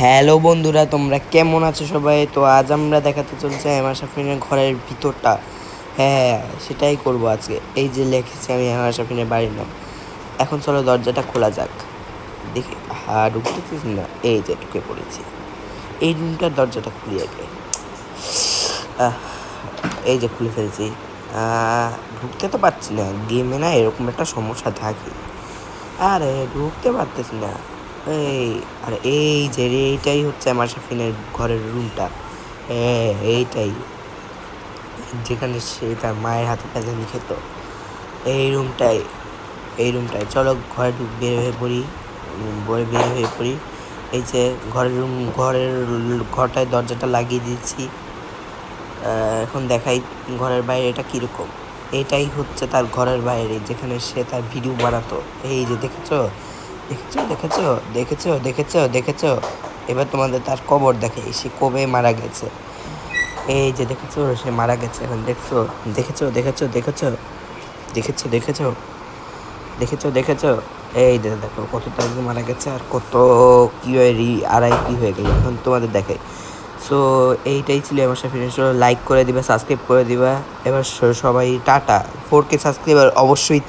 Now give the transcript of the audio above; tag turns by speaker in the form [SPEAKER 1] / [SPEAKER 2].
[SPEAKER 1] Hello বন্ধুরা, তোমরা কেমন আছো সবাই? তো আজ আমরা দেখাতে চলছে এমার শাফিনের ঘরের ভিতরটা। হ্যাঁ সেটাই করব আজকে। এই যে লিখেছি আমি এমার শাফিনের বাড়ির নাম। এখন চলো দরজাটা খোলা যাক। দেখি হ্যাঁ ঢুকতেছিস না? এই যে, ঢুকে পড়েছি। এই রুমটার দরজাটা খুলি আগে। এই যে খুলে ফেলছি। ঢুকতে তো পারছি না। গেমে না এরকম একটা সমস্যা থাকে। আরে, ঢুকতে পারতেছি না। এই, আরে এই যে এইটাই হচ্ছে আমার সাফিনের ঘরের রুমটা হ্যাঁ এইটাই। যেখানে সে তার মায়ের হাতে প্যাজানি খেত। এই রুমটাই এই রুমটাই চলো ঘরে বের হয়ে পড়ি বের হয়ে পড়ি। এই যে ঘরের রুম ঘরের ঘরটায় দরজাটা লাগিয়ে দিয়েছি। এখন দেখাই ঘরের বাইরে এটা কীরকম। এটাই হচ্ছে তার ঘরের বাইরে, যেখানে সে তার ভিডিও বানাতো। এই যে দেখেছ? দেখেছ দেখেছ দেখেছ দেখেছ দেখেছ? এবার তোমাদের তার কবর দেখে সে কবে মারা গেছে। এই যে দেখেছ, সে মারা গেছে এখন, দেখছ? দেখেছ দেখেছ দেখেছ? দেখেছ দেখেছ? দেখেছ দেখেছ? এই যে দেখো কত তারিখে মারা গেছে আর কত কী হয়ে রি আড়াই কী হয়ে গেল, এখন তোমাদের দেখে সো এইটাই ছিল আমার সাথে লাইক করে দিবা সাবস্ক্রাইব করে দিবা। এবার সবাই টাটা। ফোর কে সাবস্ক্রাইবার অবশ্যই